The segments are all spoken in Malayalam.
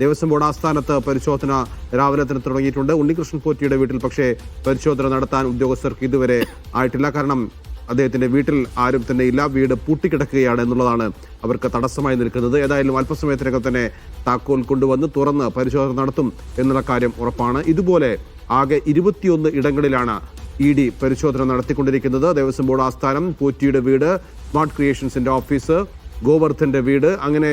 ദേവസ്വം ബോർഡ് ആസ്ഥാനത്ത് പരിശോധന രാവിലെ തന്നെ തുടങ്ങിയിട്ടുണ്ട്. ഉണ്ണികൃഷ്ണൻ പോറ്റിയുടെ വീട്ടിൽ പക്ഷേ പരിശോധന നടത്താൻ ഉദ്യോഗസ്ഥർക്ക് ഇതുവരെ ആയിട്ടില്ല. കാരണം അദ്ദേഹത്തിന്റെ വീട്ടിൽ ആരും തന്നെ ഇല്ല. വീട് പൂട്ടിക്കിടക്കുകയാണ് എന്നുള്ളതാണ് അവർക്ക് തടസ്സമായി നിൽക്കുന്നത്. ഏതായാലും അല്പസമയത്തിനകം തന്നെ താക്കോൽ കൊണ്ടുവന്ന് തുറന്ന് പരിശോധന നടത്തും എന്നുള്ള കാര്യം ഉറപ്പാണ്. ഇതുപോലെ ആകെ ഇരുപത്തിയൊന്ന് ഇടങ്ങളിലാണ് ഇ ഡി പരിശോധന നടത്തിക്കൊണ്ടിരിക്കുന്നത്. ദേവസ്വം ബോർഡ് ആസ്ഥാനം പോറ്റിയുടെ വീട് സ്മാർട്ട് ക്രിയേഷൻസിന്റെ ഓഫീസ് ഗോവർദ്ധന്റെ വീട് അങ്ങനെ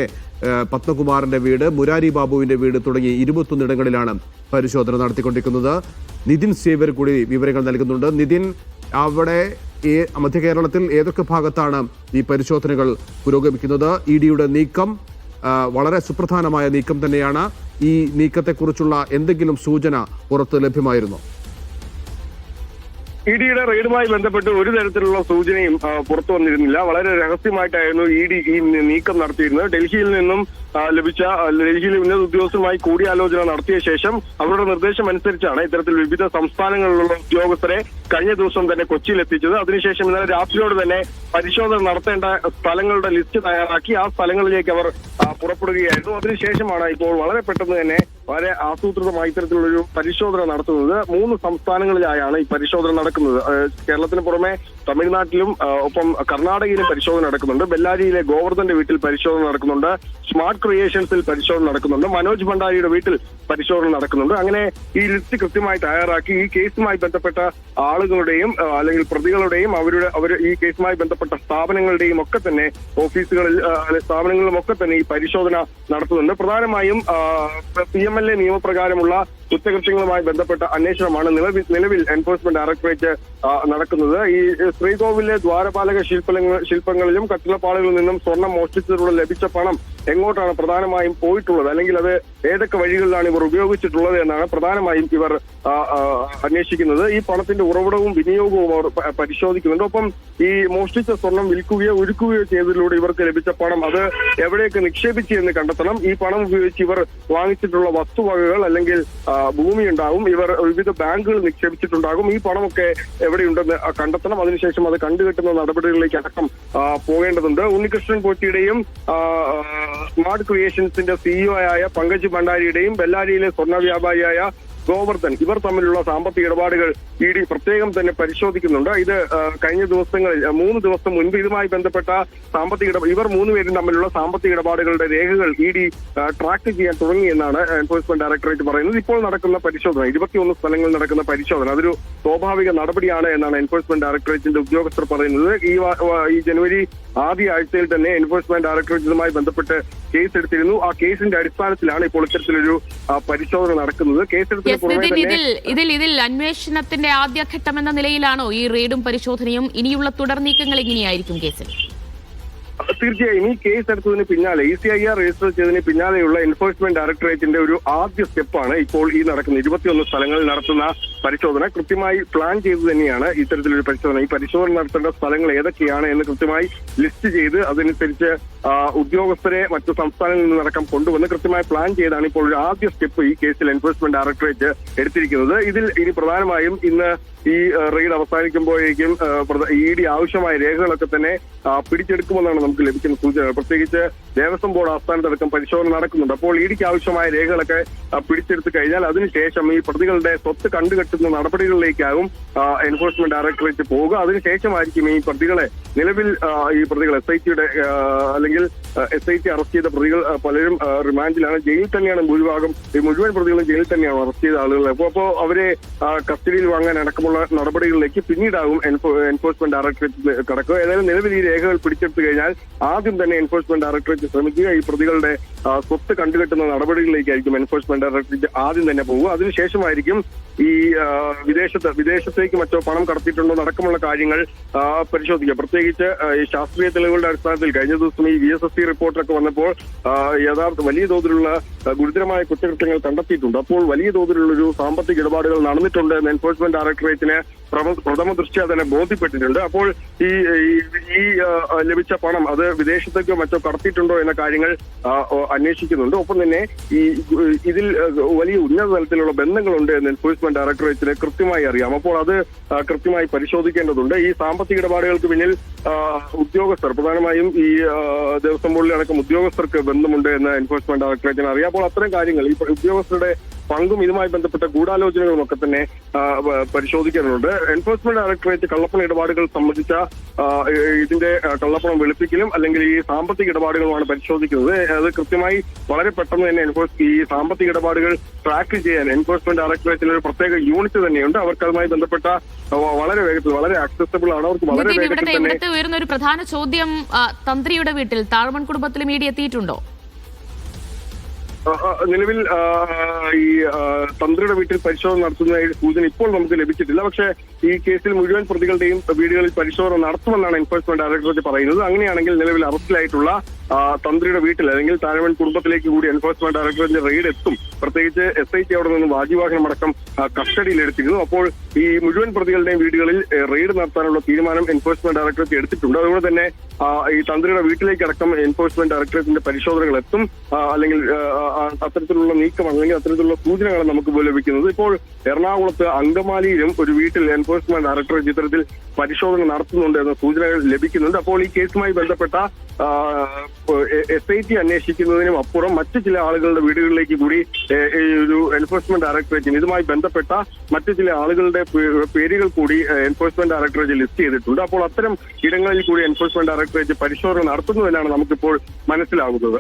പത്മകുമാറിന്റെ വീട് മുരാരി ബാബുവിന്റെ വീട് തുടങ്ങി ഇരുപത്തൊന്നിടങ്ങളിലാണ് പരിശോധന നടത്തിക്കൊണ്ടിരിക്കുന്നത്. നിതിൻ സേവർ കൂടി വിവരങ്ങൾ നൽകുന്നുണ്ട്. നിതിൻ അവിടെ മധ്യ കേരളത്തിൽ ഏതൊക്കെ ഭാഗത്താണ് ഈ പരിശോധനകൾ പുരോഗമിക്കുന്നത്? ഇ ഡിയുടെ നീക്കം വളരെ സുപ്രധാനമായ നീക്കം തന്നെയാണ്. ഈ നീക്കത്തെക്കുറിച്ചുള്ള എന്തെങ്കിലും സൂചന പുറത്ത് ലഭ്യമായിരുന്നോ? ഇ ഡിയുടെ റെയ്ഡുമായി ബന്ധപ്പെട്ട് ഒരു തരത്തിലുള്ള സൂചനയും പുറത്തു വന്നിരുന്നില്ല. വളരെ രഹസ്യമായിട്ടായിരുന്നു ഇ ഡി ഈ നീക്കം നടത്തിയിരുന്നത്. ഡൽഹിയിൽ നിന്നും ലഭിച്ച ഡൽഹിയിലെ ഉന്നത ഉദ്യോഗസ്ഥരുമായി കൂടിയാലോചന നടത്തിയ ശേഷം അവരുടെ നിർദ്ദേശം അനുസരിച്ചാണ് ഇത്തരത്തിൽ വിവിധ സംസ്ഥാനങ്ങളിലുള്ള ഉദ്യോഗസ്ഥരെ കഴിഞ്ഞ ദിവസം തന്നെ കൊച്ചിയിൽ എത്തിച്ചത്. അതിനുശേഷം ഇന്നലെ രാത്രിയോട് തന്നെ പരിശോധന നടത്തേണ്ട സ്ഥലങ്ങളുടെ ലിസ്റ്റ് തയ്യാറാക്കി ആ സ്ഥലങ്ങളിലേക്ക് അവർ പുറപ്പെടുകയായിരുന്നു. അതിനുശേഷമാണ് ഇപ്പോൾ വളരെ പെട്ടെന്ന് തന്നെ വളരെ ആസൂത്രിതമായി ഇത്തരത്തിലുള്ളൊരു പരിശോധന നടത്തുന്നത് മൂന്ന് സംസ്ഥാനങ്ങളിലായാണ് ഈ പരിശോധന നടക്കുന്നത്. കേരളത്തിന് പുറമെ തമിഴ്നാട്ടിലും ഒപ്പം കർണാടകയിലും പരിശോധന നടക്കുന്നുണ്ട്. ബെല്ലാരിയിലെ ഗോവർദ്ധന്റെ വീട്ടിൽ പരിശോധന നടക്കുന്നുണ്ട്. സ്മാർട്ട് ക്രിയേഷൻസിൽ പരിശോധന നടക്കുന്നുണ്ട്. മനോജ് ഭണ്ഡാരിയുടെ വീട്ടിൽ പരിശോധന നടക്കുന്നുണ്ട്. അങ്ങനെ ഈ ലിസ്റ്റ് കൃത്യമായി തയ്യാറാക്കി. ഈ കേസുമായി ബന്ധപ്പെട്ട ആളുകളുടെയും അല്ലെങ്കിൽ പ്രതികളുടെയും അവരുടെ അവർ ഈ കേസുമായി ബന്ധപ്പെട്ട സ്ഥാപനങ്ങളുടെയും ഒക്കെ തന്നെ ഓഫീസുകളിൽ സ്ഥാപനങ്ങളിലും ഒക്കെ തന്നെ ഈ പരിശോധന നടത്തുന്നുണ്ട്. പ്രധാനമായും പി എം എൽ എ നിയമപ്രകാരമുള്ള കുറ്റകൃത്യങ്ങളുമായി ബന്ധപ്പെട്ട അന്വേഷണമാണ് നിലവിൽ നിലവിൽ എൻഫോഴ്സ്മെന്റ് ഡയറക്ടറേറ്റ് നടക്കുന്നത്. ഈ ശ്രീകോവിലെ ദ്വാരപാലക ശില്പങ്ങൾ ശില്പങ്ങളിലും കട്ടിലപ്പാളുകളിൽ നിന്നും സ്വർണം മോഷ്ടിച്ചതിലൂടെ ലഭിച്ച പണം എങ്ങോട്ടാണ് പ്രധാനമായും പോയിട്ടുള്ളത്? അല്ലെങ്കിൽ അത് ഏതൊക്കെ വഴികളിലാണ് ഇവർ ഉപയോഗിച്ചിട്ടുള്ളത് എന്നാണ് പ്രധാനമായും ഇവർ അന്വേഷിക്കുന്നത്. ഈ പണത്തിന്റെ ഉറവിടവും വിനിയോഗവും അവർ പരിശോധിക്കുന്നുണ്ട്. ഒപ്പം ഈ മോഷ്ടിച്ച സ്വർണം വിൽക്കുകയോ ഒരുക്കുകയോ ചെയ്തതിലൂടെ ഇവർക്ക് ലഭിച്ച പണം അത് എവിടെയൊക്കെ നിക്ഷേപിച്ചു എന്ന് കണ്ടെത്തണം. ഈ പണം ഉപയോഗിച്ച് ഇവർ വാങ്ങിച്ചിട്ടുള്ള വസ്തുവകകൾ അല്ലെങ്കിൽ ഭൂമി ഉണ്ടാവും ഇവർ വിവിധ ബാങ്കുകൾ നിക്ഷേപിച്ചിട്ടുണ്ടാകും. ഈ പണമൊക്കെ എവിടെയുണ്ടെന്ന് കണ്ടെത്തണം. അതിനുശേഷം അത് കണ്ടുകെട്ടുന്ന നടപടികളിലേക്ക് അടക്കം പോകേണ്ടതുണ്ട്. ഉണ്ണികൃഷ്ണൻ പോറ്റിയുടെയും സ്മാർട്ട് ക്രിയേഷൻസിന്റെ സിഇഒ ആയ പങ്കജ് ഭണ്ഡാരിയുടെയും ബെല്ലാരിയിലെ സ്വർണ വ്യാപാരിയായ ഗോവർദ്ധൻ. ഇവർ തമ്മിലുള്ള സാമ്പത്തിക ഇടപാടുകൾ ഇ ഡി പ്രത്യേകം തന്നെ പരിശോധിക്കുന്നുണ്ട്. ഇത് കഴിഞ്ഞ ദിവസങ്ങളിൽ മൂന്ന് ദിവസം മുൻപ് ഇതുമായി ബന്ധപ്പെട്ട സാമ്പത്തിക ഇടപാട് ഇവർ മൂന്നുപേരും തമ്മിലുള്ള സാമ്പത്തിക ഇടപാടുകളുടെ രേഖകൾ ഇ ഡി ട്രാക്ക് ചെയ്യാൻ തുടങ്ങിയെന്നാണ് എൻഫോഴ്സ്മെന്റ് ഡയറക്ടറേറ്റ് പറയുന്നത്. ഇപ്പോൾ നടക്കുന്ന പരിശോധന ഇരുപത്തിയൊന്ന് സ്ഥലങ്ങളിൽ നടക്കുന്ന പരിശോധന അതൊരു സ്വാഭാവിക നടപടിയാണ് എന്നാണ് എൻഫോഴ്സ്മെന്റ് ഡയറക്ടറേറ്റിന്റെ ഉദ്യോഗസ്ഥർ പറയുന്നത്. ഈ ജനുവരി ആദ്യ ആഴ്ചയിൽ തന്നെ എൻഫോഴ്സ്മെന്റ് ഡയറക്ടറേറ്റ് ഇതുമായി ബന്ധപ്പെട്ട് കേസ് എടുത്തിരുന്നു ആ കേസിന്റെ അടിസ്ഥാനത്തിലാണ് ഇപ്പോൾ ഇത്തരത്തിലൊരു പരിശോധന നടക്കുന്നത്. പുറമെ ഇതിൽ ഇതിൽ ഇതിൽ അന്വേഷണത്തിന്റെ ആദ്യഘട്ടം എന്ന നിലയിലാണോ ഈ റെയ്ഡും പരിശോധനയും? ഇനിയുള്ള തുടർ നീക്കങ്ങൾ എങ്ങനെയായിരിക്കും കേസിൽ? തീർച്ചയായും ഈ കേസ് എടുത്തതിന് പിന്നാലെ E C I R register ചെയ്തതിന് പിന്നാലെയുള്ള എൻഫോഴ്സ്മെന്റ് ഡയറക്ടറേറ്റിന്റെ ഒരു ആദ്യ സ്റ്റെപ്പാണ് ഇപ്പോൾ ഈ നടക്കുന്ന ഇരുപത്തിയൊന്ന് സ്ഥലങ്ങളിൽ നടത്തുന്ന പരിശോധന കൃത്യമായി പ്ലാൻ ചെയ്ത് തന്നെയാണ് ഇത്തരത്തിലൊരു പരിശോധന. ഈ പരിശോധന നടത്തേണ്ട സ്ഥലങ്ങൾ ഏതൊക്കെയാണ് എന്ന് കൃത്യമായി ലിസ്റ്റ് ചെയ്ത് അതനുസരിച്ച് ഉദ്യോഗസ്ഥരെ മറ്റു സംസ്ഥാനങ്ങളിൽ നിന്നടക്കം കൊണ്ടുവന്ന് കൃത്യമായി പ്ലാൻ ചെയ്താണ് ഇപ്പോൾ ഒരു ആദ്യ സ്റ്റെപ്പ് ഈ കേസിൽ എൻഫോഴ്സ്മെന്റ് ഡയറക്ടറേറ്റ് എടുത്തിരിക്കുന്നത്. ഇതിൽ ഇനി പ്രധാനമായും ഇന്ന് ഈ റെയ്ഡ് അവസാനിക്കുമ്പോഴേക്കും ഇ ഡി ആവശ്യമായ രേഖകളൊക്കെ തന്നെ പിടിച്ചെടുക്കുമെന്നാണ് നമുക്ക് ലഭിക്കുന്ന സൂചന പ്രത്യേകിച്ച് ദേവസ്വം ബോർഡ് ആസ്ഥാനത്തടക്കം പരിശോധന നടക്കുന്നുണ്ട്. അപ്പോൾ ഇ ഡിക്ക് ആവശ്യമായ രേഖകളൊക്കെ പിടിച്ചെടുത്തു കഴിഞ്ഞാൽ അതിനുശേഷം ഈ പ്രതികളുടെ സ്വത്ത് കണ്ടുകെട്ടുന്ന നടപടികളിലേക്കാകും എൻഫോഴ്സ്മെന്റ് ഡയറക്ടറേറ്റ് പോവുക. അതിനുശേഷമായിരിക്കും ഈ പ്രതികളെ നിലവിൽ ഈ പ്രതികൾ എസ് ഐ ടിയുടെ അല്ലെങ്കിൽ എസ് ഐ ടി അറസ്റ്റ് ചെയ്ത പ്രതികൾ പലരും റിമാൻഡിലാണ് ജയിലിൽ തന്നെയാണ് ഭൂരിഭാഗം. ഈ മുഴുവൻ പ്രതികളും ജയിലിൽ തന്നെയാണ് അറസ്റ്റ് ചെയ്ത ആളുകൾ അപ്പോൾ അപ്പോൾ അവരെ കസ്റ്റഡിയിൽ വാങ്ങാൻ അടക്കമുള്ള നടപടികളിലേക്ക് പിന്നീടാകും എൻഫോ- എൻഫോഴ്സ്മെന്റ് ഡയറക്ടറേറ്റ് കടക്കുക. ഏതായാലും നിലവിൽ ഈ രേഖകൾ പിടിച്ചെടുത്തു കഴിഞ്ഞാൽ ആദ്യം തന്നെ എൻഫോഴ്സ്മെന്റ് ഡയറക്ടറേറ്റ് ശ്രമിക്കുക. ഈ പ്രതികളുടെ സ്വത്ത് കണ്ടുകെട്ടുന്ന നടപടികളിലേക്കായിരിക്കും എൻഫോഴ്സ്മെന്റ് ഡയറക്ടറേറ്റ് ആദ്യം തന്നെ പോകുക അതിനുശേഷമായിരിക്കും ഈ വിദേശത്ത് വിദേശത്തേക്ക് മറ്റോ പണം കടത്തിയിട്ടുണ്ടോ അടക്കമുള്ള കാര്യങ്ങൾ പരിശോധിക്കുക പ്രത്യേകിച്ച് ഈ ശാസ്ത്രീയ തെളിവുകളുടെ അടിസ്ഥാനത്തിൽ കഴിഞ്ഞ ദിവസം ഈ വി എസ് എസ് സി റിപ്പോർട്ടൊക്കെ വന്നപ്പോൾ യഥാർത്ഥ വലിയ തോതിലുള്ള ഗുരുതരമായ കുറ്റകൃത്യങ്ങൾ കണ്ടെത്തിയിട്ടുണ്ട്. അപ്പോൾ വലിയ തോതിലുള്ള ഒരു സാമ്പത്തിക ഇടപാടുകൾ നടന്നിട്ടുണ്ട് എന്ന് എൻഫോഴ്സ്മെന്റ് ഡയറക്ടറേറ്റിന് പ്രഥമ- ദൃഷ്ട്യാ തന്നെ ബോധ്യപ്പെട്ടിട്ടുണ്ട്. അപ്പോൾ ഈ ഈ- ലഭിച്ച പണം അത് വിദേശത്തേക്കോ മറ്റോ കടത്തിയിട്ടുണ്ടോ എന്ന കാര്യങ്ങൾ അന്വേഷിക്കുന്നുണ്ട്. ഒപ്പം തന്നെ ഈ ഇതിൽ വലിയ ഉന്നത തലത്തിലുള്ള ബന്ധങ്ങളുണ്ട് എന്ന് എൻഫോഴ്സ്മെന്റ് ഡയറക്ടറേറ്റിന് കൃത്യമായി അറിയാം. അപ്പോൾ അത് കൃത്യമായി പരിശോധിക്കേണ്ടതുണ്ട്. ഈ സാമ്പത്തിക ഇടപാടുകൾക്ക് പിന്നിൽ ഉദ്യോഗസ്ഥർ പ്രധാനമായും ഈ ദേവസ്വം ബോർഡിലടക്കം ഉദ്യോഗസ്ഥർക്ക് ബന്ധമുണ്ട് എന്ന് എൻഫോഴ്സ്മെന്റ് ഡയറക്ടറേറ്റിന് അറിയാം. അപ്പോൾ അത്തരം കാര്യങ്ങൾ ഈ ഉദ്യോഗസ്ഥരുടെ പങ്കും ഇതുമായി ബന്ധപ്പെട്ട ഗൂഢാലോചനകളും ഒക്കെ തന്നെ പരിശോധിക്കാനുണ്ട്. എൻഫോഴ്സ്മെന്റ് ഡയറക്ടറേറ്റ് കള്ളപ്പണ ഇടപാടുകൾ സംബന്ധിച്ച ഇതിന്റെ കള്ളപ്പണം വെളുപ്പിക്കലും അല്ലെങ്കിൽ ഈ സാമ്പത്തിക ഇടപാടുകളുമാണ് പരിശോധിക്കുന്നത്. അത് കൃത്യമായി വളരെ പെട്ടെന്ന് തന്നെ എൻഫോഴ്സ് ഈ സാമ്പത്തിക ഇടപാടുകൾ ട്രാക്ക് ചെയ്യാൻ എൻഫോഴ്സ്മെന്റ് ഡയറക്ടറേറ്റിന് ഒരു പ്രത്യേക യൂണിറ്റ് തന്നെയുണ്ട്. അവർക്ക് അതുമായി ബന്ധപ്പെട്ട വളരെ വേഗത്തിൽ വളരെ ആക്സസബിൾ ആണ്. അവർക്ക് വളരെ വേഗത്തിൽ തന്നെ ഉയർന്ന ഒരു പ്രധാന ചോദ്യം തന്ത്രിയുടെ വീട്ടിൽ താഴ്മൺ കുടുംബത്തിൽ മീഡിയ എത്തിയിട്ടുണ്ടോ? നിലവിൽ ഈ തന്ത്രിയുടെ വീട്ടിൽ പരിശോധന നടത്തുന്ന സൂചന ഇപ്പോൾ നമുക്ക് ലഭിച്ചിട്ടില്ല. പക്ഷേ ഈ കേസിൽ മുഴുവൻ പ്രതികളുടെയും വീടുകളിൽ പരിശോധന നടത്തുമെന്നാണ് എൻഫോഴ്സ്മെന്റ് ഡയറക്ടറേറ്റ് പറയുന്നത്. അങ്ങനെയാണെങ്കിൽ നിലവിൽ അറസ്റ്റിലായിട്ടുള്ള തന്ത്രിയുടെ വീട്ടിൽ അല്ലെങ്കിൽ താരവൻ കുടുംബത്തിലേക്ക് കൂടി എൻഫോഴ്സ്മെന്റ് ഡയറക്ടറേറ്റിന്റെ റെയ്ഡ് എത്തും. പ്രത്യേകിച്ച് എസ് ഐ ടി അവിടെ നിന്ന് വാജിവാഹനം അടക്കം കസ്റ്റഡിയിൽ എടുത്തിരുന്നു. അപ്പോൾ ഈ മുഴുവൻ പ്രതികളുടെയും വീടുകളിൽ റെയ്ഡ് നടത്താനുള്ള തീരുമാനം എൻഫോഴ്സ്മെന്റ് ഡയറക്ടറേറ്റ് എടുത്തിട്ടുണ്ട്. അതുകൊണ്ട് തന്നെ ഈ തന്ത്രിയുടെ വീട്ടിലേക്ക് അടക്കം എൻഫോഴ്സ്മെന്റ് ഡയറക്ടറേറ്റിന്റെ പരിശോധനകൾ എത്തും. അല്ലെങ്കിൽ അത്തരത്തിലുള്ള നീക്കം അല്ലെങ്കിൽ അത്തരത്തിലുള്ള സൂചനകളാണ് നമുക്ക് ലഭിക്കുന്നത് ഇപ്പോൾ എറണാകുളത്ത് അങ്കമാലിയിലും ഒരു വീട്ടിൽ എൻഫോഴ്സ്മെന്റ് ഡയറക്ടറേറ്റ് ചിത്രത്തിൽ പരിശോധന നടത്തുന്നുണ്ട് എന്ന സൂചനകൾ ലഭിക്കുന്നുണ്ട്. അപ്പോൾ ഈ കേസുമായി ബന്ധപ്പെട്ട എസ് ഐ ടി അന്വേഷിക്കുന്നതിനും അപ്പുറം മറ്റു ചില ആളുകളുടെ വീടുകളിലേക്ക് കൂടി ഒരു എൻഫോഴ്സ്മെന്റ് ഡയറക്ടറേറ്റിന് ഇതുമായി ബന്ധപ്പെട്ട മറ്റു ചില ആളുകളുടെ പേരുകൾ കൂടി എൻഫോഴ്സ്മെന്റ് ഡയറക്ടറേറ്റ് ലിസ്റ്റ് ചെയ്തിട്ടുണ്ട്. അപ്പോൾ അത്തരം ഇടങ്ങളിൽ കൂടി എൻഫോഴ്സ്മെന്റ് ഡയറക്ടറേറ്റ് പരിശോധന നടത്തുന്നു എന്നാണ് നമുക്കിപ്പോൾ മനസ്സിലാകുന്നത്.